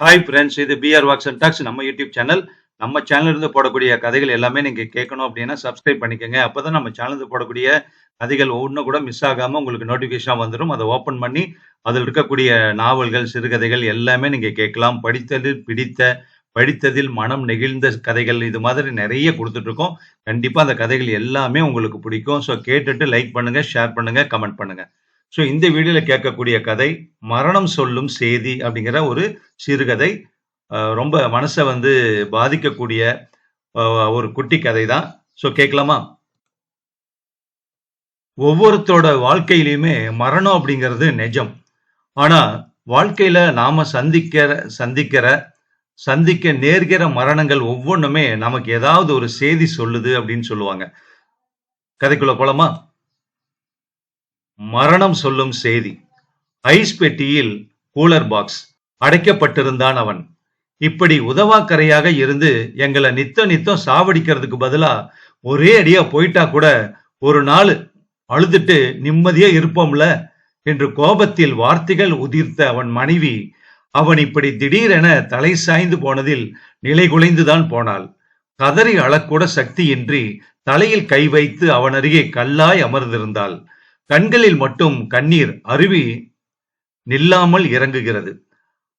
Hi friends இது PR walks and talks நம்ம YouTube channel நம்ம சேனல் இருந்து போடக்கூடிய கதைகள் எல்லாமே நீங்க கேட்கணும் அப்படின்னா சப்ஸ்கிரைப் பண்ணிக்கோங்க. அப்பதான் நம்ம சேனல் இருந்து போடக்கூடிய கதைகள் ஒன்றும் கூட மிஸ் ஆகாம உங்களுக்கு நோட்டிஃபிகேஷனாக வந்துடும் அதை ஓப்பன் பண்ணி அதில் இருக்கக்கூடிய நாவல்கள் சிறுகதைகள் எல்லாமே நீங்க கேட்கலாம். படித்ததில் பிடித்த படித்ததில் மனம் நெகிழ்ந்த கதைகள் இது மாதிரி நிறைய கொடுத்துட்டு இருக்கோம் கண்டிப்பா அந்த கதைகள் எல்லாமே உங்களுக்கு பிடிக்கும். ஸோ கேட்டுட்டு லைக் பண்ணுங்க ஷேர் பண்ணுங்க கமெண்ட் பண்ணுங்க. ஸோ இந்த வீடியோவில் கேட்கக்கூடிய கதை மரணம் சொல்லும் செய்தி அப்படிங்கிற ஒரு சிறுகதை அஹ் ரொம்ப மனசை வந்து பாதிக்கக்கூடிய ஒரு குட்டி கதை தான் ஸோ கேட்கலாமா? ஒவ்வொருத்தரோட வாழ்க்கையிலையுமே மரணம் அப்படிங்கிறது நிஜம். ஆனா வாழ்க்கையில நாம சந்திக்கிற சந்திக்கிற சந்திக்க நேர்கிற மரணங்கள் ஒவ்வொன்றுமே நமக்கு ஏதாவது ஒரு செய்தி சொல்லுது அப்படின்னு சொல்லுவாங்க. கதைக்குள்ள போலாமா? மரணம் சொல்லும் செய்தி. ஐஸ் பெட்டியில் கூலர் பாக்ஸ். அடைக்கப்பட்டிருந்தான் அவன். இப்படி உதவாக்கரையாக இருந்து எங்களை நித்த நித்தம் சாவடிக்கிறதுக்கு பதிலா ஒரே அடியா போயிட்டா கூட ஒரு நாள் அழுதுட்டு நிம்மதியா இருப்போம்ல என்று கோபத்தில் வார்த்தைகள் உதிர்த்த அவன் மனைவி அவன் இப்படி திடீரென தலை சாய்ந்து போனதில் நிலை குலைந்துதான் போனாள். கதறி அழக்கூட சக்தியின்றி தலையில் கை வைத்து அவன் அருகே கல்லாய் அமர்ந்திருந்தாள். கண்களில் மட்டும் கண்ணீர் அருவி நில்லாமல் இறங்குகிறது.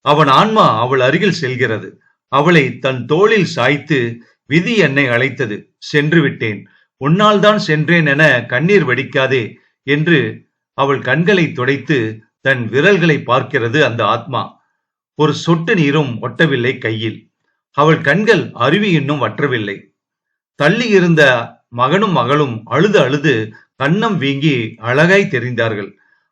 அவன் ஆன்மா அவள் அருகில் செல்கிறது. அவளை தன் தோளில் சாய்த்து விதி என்னை அழைத்தது. சென்று விட்டேன். உன்னால் தான் சென்றேன் என கண்ணீர் வடிக்காதே என்று அவள் கண்களை துடைத்து தன் விரல்களை பார்க்கிறது அந்த ஆத்மா. ஒரு சொட்டு நீரும் ஒட்டவில்லை கையில். அவள் கண்கள் அருவி இன்னும் வற்றவில்லை. தள்ளி இருந்த மகனும் மகளும் அழுது அழுது கண்ணம் வீங்கி அழகாய் தெரிந்தார்கள்.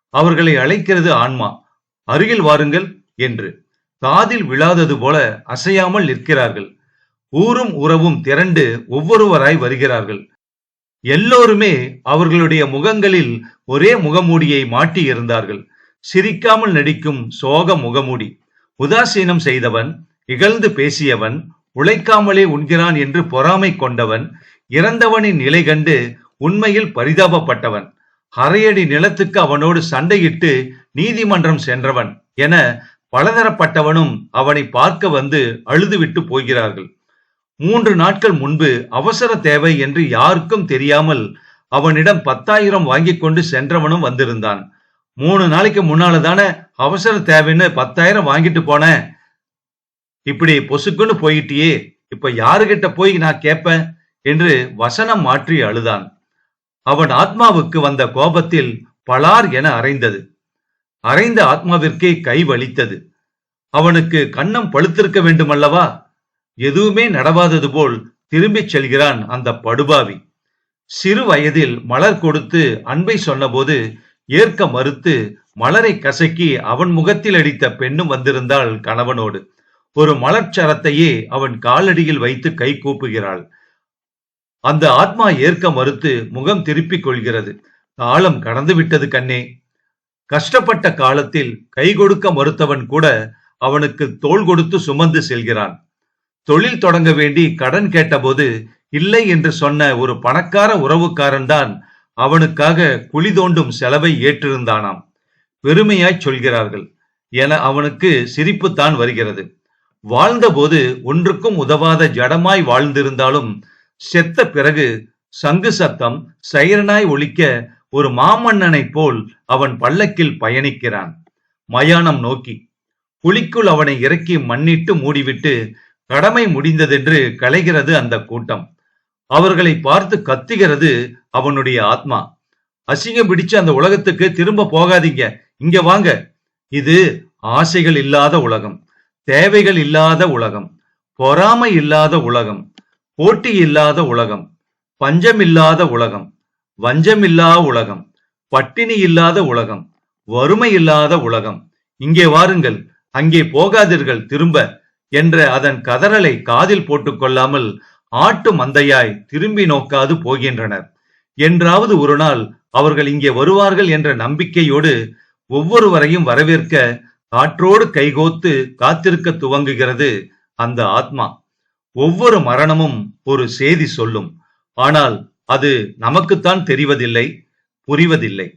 அவர்களை அழைக்கிறது ஆன்மா. அருகில் வாருங்கள் என்று. காதில் விழாதது போல அசையாமல் நிற்கிறார்கள். ஊரும் உறவும் திரண்டு ஒவ்வொருவராய் வருகிறார்கள். எல்லோருமே அவர்களுடைய முகங்களில் ஒரே முகமூடியை மாட்டி இருந்தார்கள். சிரிக்காமல் நடிக்கும் சோக முகமூடி. உதாசீனம் செய்தவன் இகழ்ந்து பேசியவன் உழைக்காமலே உண்கிறான் என்று பொறாமை கொண்டவன் இறந்தவனின் நிலை கண்டு உண்மையில் பரிதாபப்பட்டவன். அரையடி நிலத்துக்கு அவனோடு சண்டையிட்டு நீதிமன்றம் சென்றவன் என பலதரப்பட்டவனும் அவனை பார்க்க வந்து அழுதுவிட்டு போகிறார்கள். மூன்று நாட்கள் முன்பு அவசர தேவை என்று யாருக்கும் தெரியாமல் அவனிடம் பத்தாயிரம் வாங்கி கொண்டு சென்றவனும் வந்திருந்தான். மூணு நாளைக்கு முன்னால தானே அவசர தேவைன்னு பத்தாயிரம் வாங்கிட்டு போனேன் இப்படி பொசுக்குன்னு போயிட்டியே. இப்ப யாருகிட்ட போய் நான் கேட்பேன் என்று வசனம் மாற்றி அழுதான். அவன் ஆத்மாவுக்கு வந்த கோபத்தில் பலார் என அரைந்தது அரைந்த ஆத்மாவிற்கே கை வலித்தது. அவனுக்கு கன்னம் பழுத்திருக்க வேண்டுமல்லவா? எதுவுமே நடவாதது போல் திரும்பிச் செல்கிறான் அந்த படுபாவி. சிறு வயதில் மலர் கொடுத்து அன்பை சொன்னபோது ஏற்க மறுத்து மலரை கசக்கி அவன் முகத்தில் அடித்த பெண்ணும் வந்திருந்தாள் கணவனோடு. ஒரு மலர்ச்சரத்தையே அவன் காலடியில் வைத்து கை கூப்புகிறாள். அந்த ஆத்மா ஏற்க மறுத்து முகம் திருப்பிக் கொள்கிறது. காலம் கடந்து விட்டது கண்ணே. கஷ்டப்பட்ட காலத்தில் கை கொடுக்க மறுத்தவன் கூட அவனுக்கு தோள் கொடுத்து சுமந்து செல்கிறான். தொழில் தொடங்க வேண்டி கடன் கேட்டபோது இல்லை என்று சொன்ன ஒரு பணக்கார உறவுக்காரன் தான் அவனுக்காக குழி தோண்டும் செலவை ஏற்றிருந்தானாம். பெருமையாய் சொல்கிறார்கள். என அவனுக்கு சிரிப்புத்தான் வருகிறது. வாழ்ந்தபோது ஒன்றுக்கும் உதவாத ஜடமாய் வாழ்ந்திருந்தாலும் செத்த பிறகு சங்கு சத்தம் சைரனாய் ஒழிக்க ஒரு மாமன்னனைப் போல் அவன் பல்லக்கில் பயணிக்கிறான். மயானம் நோக்கி குழிக்குள் அவனை இறக்கி மண்ணிட்டு மூடிவிட்டு கடமை முடிந்ததென்று கலைகிறது அந்த கூட்டம். அவர்களை பார்த்து கத்துகிறது அவனுடைய ஆத்மா. அசிங்கம் பிடிச்சு அந்த உலகத்துக்கு திரும்ப போகாதீங்க. இங்க வாங்க. இது ஆசைகள் இல்லாத உலகம். தேவைகள் இல்லாத உலகம். பொறாமை இல்லாத உலகம். போட்டி இல்லாத உலகம் பஞ்சமில்லாத உலகம் வஞ்சமில்லா உலகம் பட்டினி இல்லாத உலகம் வறுமை இல்லாத உலகம். இங்கே வாருங்கள் அங்கே போகாதீர்கள் திரும்ப என்ற அதன் கதறலை காதில் போட்டுக்கொள்ளாமல் ஆட்டு மந்தையாய் திரும்பி நோக்காது போகின்றனர். என்றாவது ஒரு நாள் அவர்கள் இங்கே வருவார்கள் என்ற நம்பிக்கையோடு ஒவ்வொருவரையும் வரவேற்க காற்றோடு கைகோத்து காத்திருக்க துவங்குகிறது அந்த ஆத்மா. ஒவ்வொரு மரணமும் ஒரு செய்தி சொல்லும். ஆனால் அது நமக்குத்தான் தெரிவதில்லை புரிவதில்லை.